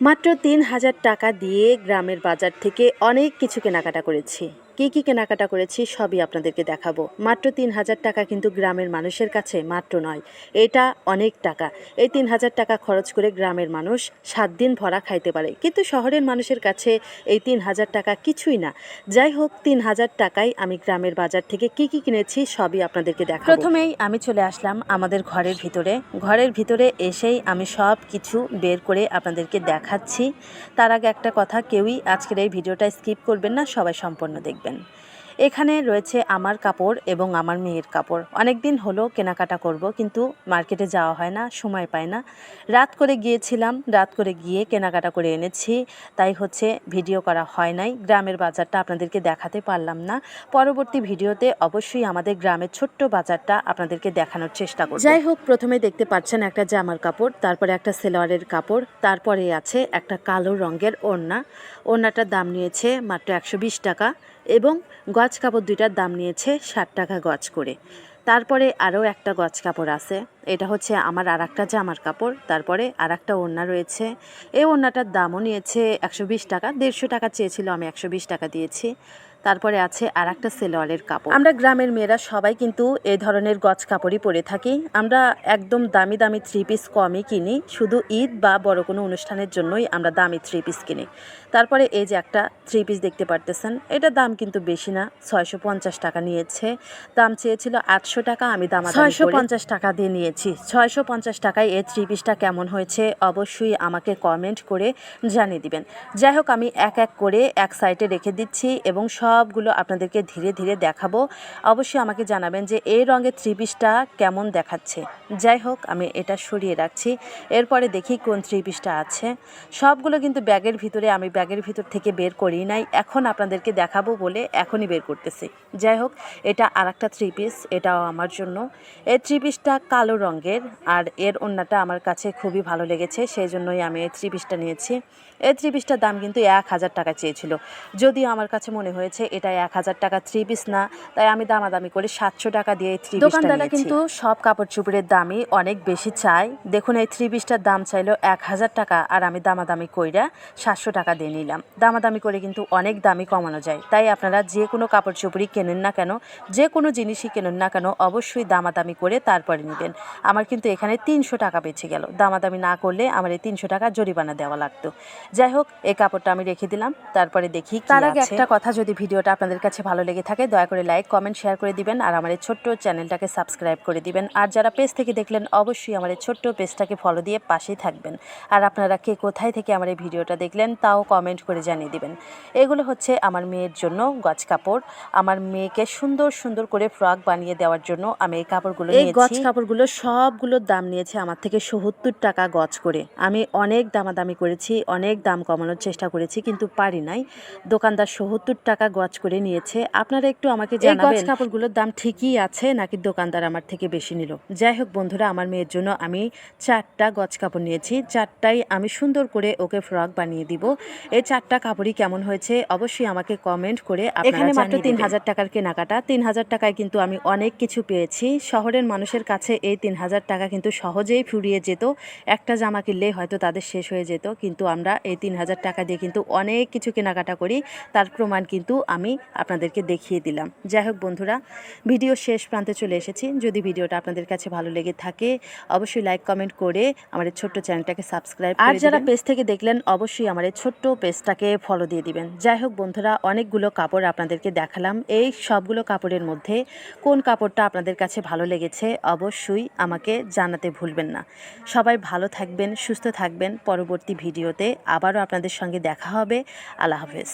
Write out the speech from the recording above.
মাত্র তিন হাজার টাকা দিয়ে গ্রামের বাজার থেকে অনেক কিছু কেনাকাটা করেছি। কী কী কেনাকাটা করেছি সবই আপনাদেরকে দেখাবো। মাত্র তিন হাজার টাকা কিন্তু গ্রামের মানুষের কাছে মাত্র নয়। এটা অনেক টাকা। এই তিন হাজার টাকা খরচ করে গ্রামের মানুষ সাত দিন ভরা খাইতে পারে। কিন্তু শহরের মানুষের কাছে এই তিন হাজার টাকা কিছুই না। যাই হোক, তিন হাজার টাকায় আমি গ্রামের বাজার থেকে কি কি কিনেছি সবই আপনাদেরকে দেখাবো। প্রথমেই আমি চলে আসলাম আমাদের ঘরের ভিতরে। ঘরের ভিতরে এসেই আমি সব কিছু বের করে আপনাদেরকে দেখাচ্ছি। তার আগে একটা কথা, কেউই আজকের এই ভিডিওটা স্কিপ করবেন না, সবাই সম্পূর্ণ দেখবেন। এখানে রয়েছে আমার কাপড় এবং আমার মেয়ের কাপড়। অনেক দিন হলো কেনাকাটা করব, কিন্তু মার্কেটে যাওয়া হয় না, সময় পায় না। রাত করে গিয়েছিলাম, রাত করে গিয়ে কেনাকাটা করে এনেছি। তাই হচ্ছে ভিডিও করা হয় নাই। গ্রামের বাজারটা আপনাদেরকে দেখাতে পারলাম না। পরবর্তী ভিডিওতে অবশ্যই আমাদের গ্রামের ছোট্ট বাজারটা আপনাদেরকে দেখানোর চেষ্টা করব। যাই হোক, প্রথমে দেখতে পাচ্ছেন একটা জামার কাপড়, তারপরে একটা সেলোয়ারের কাপড়, তারপরে আছে একটা কালো রঙের ওড়না। ওড়নাটার দাম নিয়েছে মাত্র একশো বিশ টাকা। এবং গজ কাপড় দুইটার দাম নিয়েছে ষাট টাকা গজ করে। তারপরে আরও একটা গজ কাপড় আছে। এটা হচ্ছে আমার আর একটা জামার কাপড়। তারপরে আর একটা ওড়না রয়েছে। এই ওড়নাটার দামও নিয়েছে একশো বিশ টাকা। দেড়শো টাকা চেয়েছিল, আমি একশো বিশ টাকা দিয়েছি। তারপরে আছে আর একটা সেলোয়ারের কাপড়। আমরা গ্রামের মেয়েরা সবাই কিন্তু এই ধরনের গজ কাপড়ই পরে থাকি। আমরা একদম দামি দামি থ্রি পিস কমই কিনি। শুধু ঈদ বা বড় কোনো অনুষ্ঠানের জন্যই আমরা দামি থ্রি পিস কিনি। তারপরে এই যে একটা থ্রি পিস দেখতে পারতেছেন এটার দাম কিন্তু বেশি না ছয়শো পঞ্চাশ টাকা নিয়েছে। দাম চেয়েছিল আটশো টাকা আমি দাম ছয়শো পঞ্চাশ টাকা দিয়ে নিয়েছি। ছয়শো পঞ্চাশ টাকায় এই থ্রি পিসটা কেমন হয়েছে অবশ্যই আমাকে কমেন্ট করে জানিয়ে দিবেন। যাই হোক আমি এক এক করে এক সাইডে রেখে দিচ্ছি এবং সবগুলো আপনাদেরকে ধীরে ধীরে দেখাবো। অবশ্যই আমাকে জানাবেন যে এই রঙের থ্রি পিসটা কেমন দেখাচ্ছে। যাই হোক, আমি এটা সরিয়ে রাখছি। এরপরে দেখি কোন থ্রি পিসটা আছে। সবগুলো কিন্তু ব্যাগের ভিতরে, আমি ব্যাগের ভিতর থেকে বের করি নাই। এখন আপনাদেরকে দেখাবো বলে এখনই বের করতেছি। যাই হোক, এটা আর একটা থ্রি পিস এটাও আমার জন্য। এই থ্রি পিসটা কালো রঙের, আর এর ওড়নাটা আমার কাছে খুবই ভালো লেগেছে, সেই জন্যই আমি এই থ্রি পিসটা নিয়েছি। এই থ্রি পিসটার দাম কিন্তু এক হাজার টাকা চেয়েছিল। যদিও আমার কাছে মনে হয়েছে এটা এক হাজার টাকা থ্রি পিস না তাই আমি দামাদামি করে সাতশো টাকা দিয়ে থ্রি দোকানদাররা কিন্তু সব কাপড় চুপড়ের দামই অনেক বেশি চায়। দেখুন এই থ্রি পিসটার দাম চাইলো এক হাজার টাকা আর আমি দামাদামি কইরা সাতশো টাকা দিয়ে নিলাম। দামাদামি করে কিন্তু অনেক দামই কমানো যায়। তাই আপনারা যে কোনো কাপড় চুপড়ি কেনেন না কেন যে কোনো জিনিসই কেনেন না কেন অবশ্যই দামাদামি করে তারপরে নেবেন। আমার কিন্তু এখানে তিনশো টাকা বেঁচে গেল। দামাদামি না করলে আমার এই তিনশো টাকা জরিমানা দেওয়া লাগতো। যাই হোক এই কাপড়টা আমি রেখে দিলাম। তারপরে দেখি তার আগে একটা কথা যদি ভিডিওটা আপনাদের কাছে ভালো লেগে থাকে দয়া করে লাইক কমেন্ট শেয়ার করে দিবেন আর আমার এই ছোট্ট চ্যানেলটাকে সাবস্ক্রাইব করে দিবেন। আর যারা পেজ থেকে দেখলেন অবশ্যই আমার এই ছোট্ট পেজটাকে ফলো দিয়ে পাশেই থাকবেন। আর আপনারা কে কোথায় থেকে আমার এই ভিডিওটা দেখলেন তাও কমেন্ট করে জানিয়ে দিবেন। এগুলো হচ্ছে আমার মেয়ের জন্য গজ কাপড়। আমার মেয়েকে সুন্দর সুন্দর করে ফ্রক বানিয়ে দেওয়ার জন্য আমি এই কাপড়গুলো এই গজ কাপড়গুলো সবগুলোর দাম নিয়েছে আমার থেকে সত্তর টাকা গজ করে। আমি অনেক দামাদামি করেছি অনেক দাম কমানোর চেষ্টা করেছি কিন্তু পারি নাই। দোকানদার সত্তর টাকা গজ করে নিয়েছে। আপনারা একটু আমাকে জানাবেন। কাপড়গুলোর দাম ঠিকই আছে নাকি দোকানদার আমার থেকে বেশি নিল? যাই হোক বন্ধুরা আমার মেয়ের জন্য আমি চারটা গজ কাপড় নিয়েছি। চারটাই আমি সুন্দর করে ওকে ফ্রক বানিয়ে দিব। এই চারটা কাপড়ই কেমন হয়েছে অবশ্যই আমাকে কমেন্ট করে এখানে মাত্র তিন হাজার টাকার কেনাকাটা। তিন হাজার টাকায় কিন্তু আমি অনেক কিছু পেয়েছি। শহরের মানুষের কাছে এই তিন হাজার টাকা কিন্তু সহজেই ফুরিয়ে যেত। একটা জামা কিনলেই হয়তো তাদের শেষ হয়ে যেত। কিন্তু আমরা এই তিন হাজার টাকা দিয়ে কিন্তু অনেক কিছু কেনাকাটা করি। তার প্রমাণ কিন্তু আমি আপনাদেরকে দেখিয়ে দিলাম। যাই হোক বন্ধুরা ভিডিও শেষ প্রান্তে চলে এসেছি। যদি ভিডিওটা আপনাদের কাছে ভালো লেগে থাকে অবশ্যই লাইক কমেন্ট করে আমার এই ছোট্ট চ্যানেলটাকে সাবস্ক্রাইব আর যারা পেজ থেকে দেখলেন অবশ্যই আমার এই ছোট্ট পেজটাকে ফলো দিয়ে দিবেন। যাই হোক বন্ধুরা অনেকগুলো কাপড় আপনাদেরকে দেখালাম। এই সবগুলো কাপড়ের মধ্যে কোন কাপড়টা আপনাদের কাছে ভালো লেগেছে অবশ্যই আমাকে জানাতে ভুলবেন না। সবাই ভালো থাকবেন সুস্থ থাকবেন। পরবর্তী ভিডিওতে আবারও আপনাদের সঙ্গে দেখা হবে। আল্লাহ হাফেজ।